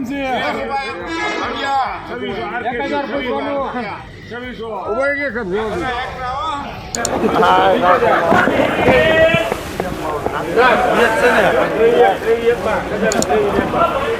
નામ છે એક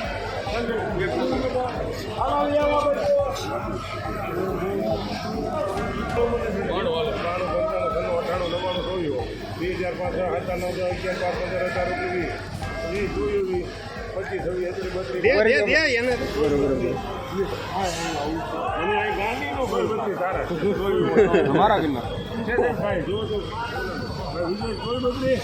બે હજાર પાંચ સાત નવ અગિયાર બાર પંદર હજાર વીસ વીસ વીસ પચીસ છવ્વીસ બત્રીસ અમારા કિલ્લા છે ને ભાઈ જો વિજય. બત્રીસ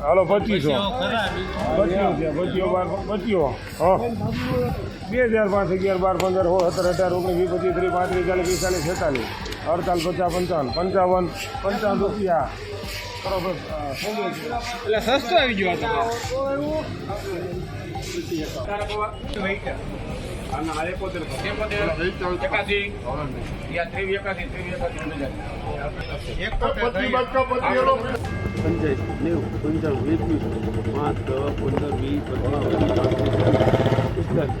હાલો પચીસો. પચીસો છે પચીઓ બાર પચીઓ હા. બે હજાર પાંચ અગિયાર બાર પંદર હો સત્તર અઢાર ઓગણીસ વીસ પચીસ ત્રીસ પાંત્રીસ ચાલીસ પિસ્તાલીસ છેતાલીસ. અડતાલીસ પચાસ પંચાવન પંચાવન પંચાવન રૂપિયા. બરોબર. એટલે સસ્તો આવી ગયો પંચાયત નેવું પંચાણું એકવીસ પાંચ દસ પંદર વીસ પચીસ પિસ્તાલીસ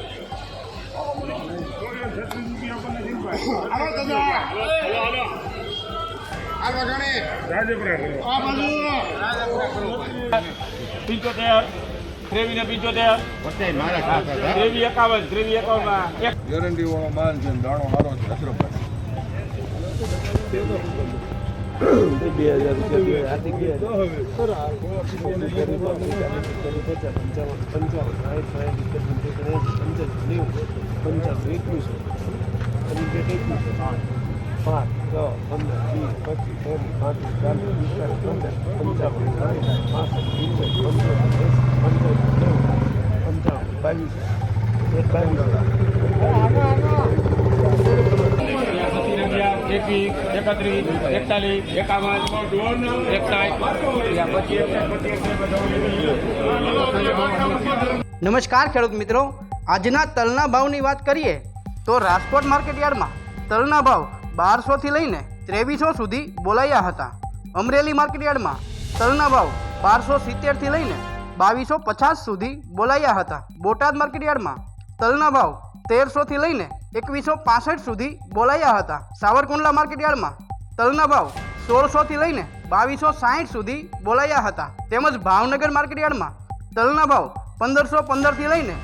પિંચોતેર ત્રેવીસ ને પિંચોતેર ત્રેવીસ એકાવન ત્રેવીસ એકાવન ગેરંટી વાળો માલ છે દાણો પંચાવન પંચાવન પંચાવન એકવીસો એકવીસો પાંચ છ પંદર વીસ પચીસ ત્રીસ પાંત્રીસ ચાલીસ પિસ્તાલીસ પંદર પંચાવન સાઠ પાસઠ પંચોતેર પંચોતેર પંચોતેર નેવું પંચાવન બાવીસ એક બાવીસ એકવીસ એકત્રીસ એકતાલીસ એકાવન એકસાઠ નમસ્કાર ખેડૂત મિત્રો આજના તલના ભાવની વાત કરીએ, તો રાજકોટ માર્કેટ યાર્ડમાં તલના ભાવ બારસોથી લઈને ત્રેવીસો સુધી બોલાયા હતા. અમરેલી માર્કેટ યાર્ડમાં તલના ભાવ બારસો સિત્તેરથી લઈને બાવીસો પચાસ સુધી બોલાયા હતા. બોટાદ માર્કેટ યાર્ડમાં તલના ભાવ તેરસોથી લઈને એકવીસો પાસઠ સુધી બોલાયા હતા. સાવરકુંડલા માર્કેટ યાર્ડમાં તલના ભાવ સોળસોથી લઈને બાવીસો સાઠ સુધી બોલાયા હતા. તેમજ ભાવનગર માર્કેટયાર્ડમાં તલના ભાવ પંદરસો પંદરથી લઈને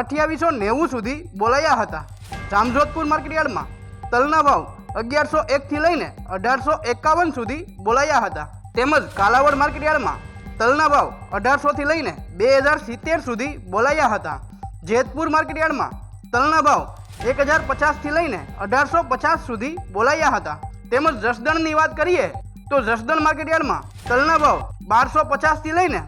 અઠ્યાવીસો નેવું સુધી બોલાયા હતા. જામજોધપુર માર્કેટયાર્ડમાં તલના ભાવ અગિયારસો એકથી લઈને અઢારસો એકાવન સુધી બોલાયા હતા. તેમજ કાલાવડ માર્કેટયાર્ડમાં તલના ભાવ અઢારસોથી લઈને બે હજાર સિત્તેર સુધી બોલાયા હતા. જેતપુર માર્કેટયાર્ડમાં તલના ભાવ એક હજાર પચાસથી લઈને અઢારસો પચાસ સુધી બોલાયા હતા. તેમજ જસદણની વાત કરીએ તો જસદણ માર્કેટયાર્ડમાં તલના ભાવ બારસો પચાસથી લઈને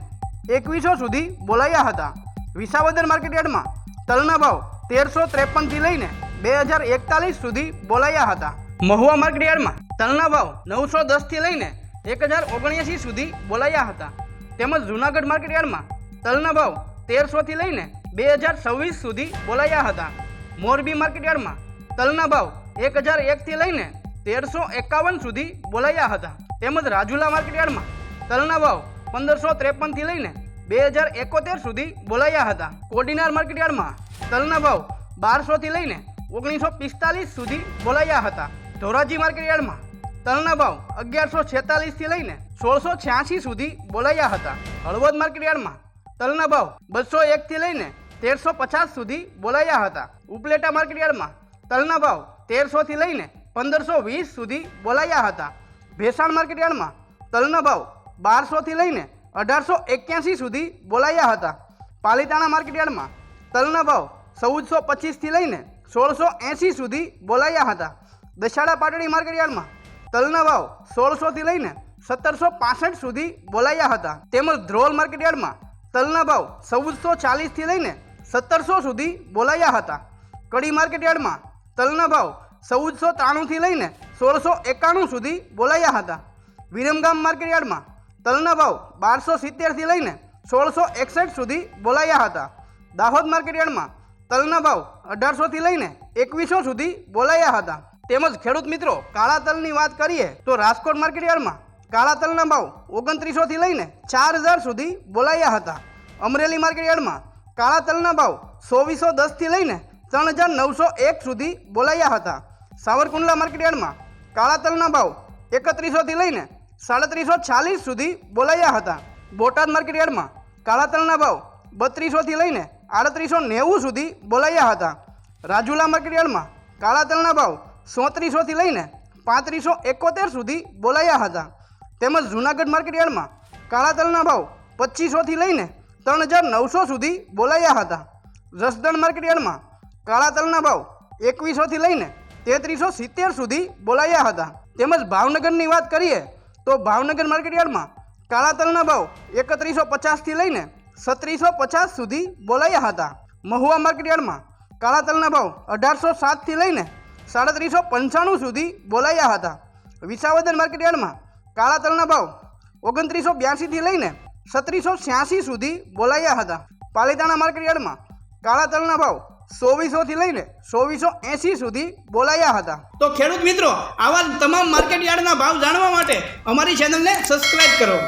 એકવીસો સુધી બોલાયા હતા. વિસાવદર માર્કેટયાર્ડમાં તલના ભાવ તેરસો ત્રેપનથી લઈને બે હજાર એકતાલીસ સુધી બોલાયા હતા. મહુવા માર્કેટયાર્ડમાં તલના ભાવ નવસો દસથી લઈને એક હજાર ઓગણએંસી સુધી બોલાયા હતા. તેમજ જૂનાગઢ માર્કેટયાર્ડમાં તલના ભાવ તેરસોથી લઈને બે હજાર છવ્વીસ સુધી બોલાયા હતા. મોરબી માર્કેટયાર્ડમાં તલના ભાવ એક હજાર એકથી લઈને તેરસો એકાવન સુધી બોલાયા હતા. તેમજ રાજુલા માર્કેટયાર્ડમાં તલના ભાવ પંદરસો ત્રેપનથી લઈને બે હજાર એકોતેર સુધી બોલાયા હતા. કોડીનાર માર્કેટયાર્ડમાં તલના ભાવ બારસોથી લઈને ઓગણીસો પિસ્તાલીસ સુધી બોલાયા હતા. ધોરાજી માર્કેટયાર્ડમાં તલના ભાવ અગિયારસો છેતાલીસથી લઈને સોળસો છ્યાસી સુધી બોલાયા હતા. હળવદ માર્કેટયાર્ડમાં તલના ભાવ બસો એકથી લઈને તેરસો પચાસ સુધી બોલાયા હતા. ઉપલેટા માર્કેટયાર્ડમાં તલના ભાવ તેરસોથી લઈને પંદરસો વીસ સુધી બોલાયા હતા. ભેસાણ માર્કેટયાર્ડમાં તલના ભાવ બારસોથી લઈને અઢારસો એક્યાસી સુધી બોલાયા હતા. પાલિતાણા માર્કેટયાર્ડમાં તલના ભાવ ચૌદસો પચીસથી લઈને સોળસો એંસી સુધી બોલાયા હતા. દશાડા પાટડી માર્કેટયાર્ડમાં તલના ભાવ સોળસોથી લઈને સત્તરસો પાસઠ સુધી બોલાયા હતા. તેમજ ધ્રોલ માર્કેટયાર્ડમાં તલના ભાવ ચૌદસો ચાલીસથી લઈને સત્તરસો સુધી બોલાયા હતા. કડી માર્કેટયાર્ડમાં તલના ભાવ ચૌદસો ત્રાણુંથી લઈને સોળસો એકાણું સુધી બોલાયા હતા. વિરમગામ માર્કેટયાર્ડમાં તલના ભાવ બારસો સિત્તેરથી લઈને સોળસો એકસઠ સુધી બોલાયા હતા. દાહોદ માર્કેટયાર્ડમાં તલના ભાવ અઢારસોથી લઈને એકવીસો સુધી બોલાયા હતા. તેમજ ખેડૂત મિત્રો, કાળા તલની વાત કરીએ તો રાજકોટ માર્કેટયાર્ડમાં કાળા તલના ભાવ ઓગણત્રીસોથી લઈને ચાર હજાર સુધી બોલાયા હતા. અમરેલી માર્કેટયાર્ડમાં કાળા તલના ભાવ ચોવીસો દસથી લઈને ત્રણ હજાર નવસો એક સુધી બોલાયા હતા. સાવરકુંડલા માર્કેટયાર્ડમાં કાળા તલના ભાવ એકત્રીસોથી લઈને સાડત્રીસો ચાલીસ સુધી બોલાયા હતા. બોટાદ માર્કેટયાર્ડમાં કાળા તલના ભાવ બત્રીસોથી લઈને આડત્રીસો નેવું સુધી બોલાયા હતા. રાજુલા માર્કેટયાર્ડમાં કાળા તલના ભાવ સોત્રીસોથી લઈને પાંત્રીસો એકોતેર સુધી બોલાયા હતા. તેમજ જૂનાગઢ માર્કેટયાર્ડમાં કાળા તલના ભાવ પચીસોથી લઈને ત્રણ હજાર નવસો સુધી બોલાયા હતા. જસદણ માર્કેટયાર્ડમાં કાળા તલના ભાવ એકવીસોથી લઈને તેત્રીસો સિત્તેર સુધી બોલાયા હતા. તેમજ ભાવનગરની વાત કરીએ તો ભાવનગર માર્કેટયાર્ડમાં કાળા તલના ભાવ એકત્રીસો પચાસથી લઈને સત્રીસો પચાસ સુધી બોલાયા હતા. મહુવા માર્કેટયાર્ડમાં કાળા તલના ભાવ અઢારસો સાતથી લઈને સાડત્રીસો પંચાણું સુધી બોલાયા હતા. વિસાવદર માર્કેટયાર્ડમાં કાળા તલના ભાવ ઓગણત્રીસો બ્યાસીથી લઈને સત્રીસો છ્યાસી સુધી બોલાયા હતા. પાલિતાણા માર્કેટયાર્ડમાં કાળા તલના ભાવ ચોવીસોથી લઈને ચોવીસો એંસી સુધી બોલાયા હતા. તો ખેડૂત મિત્રો, આવા તમામ માર્કેટ યાર્ડના ભાવ જાણવા માટે અમારી ચેનલને સબસ્ક્રાઇબ કરો.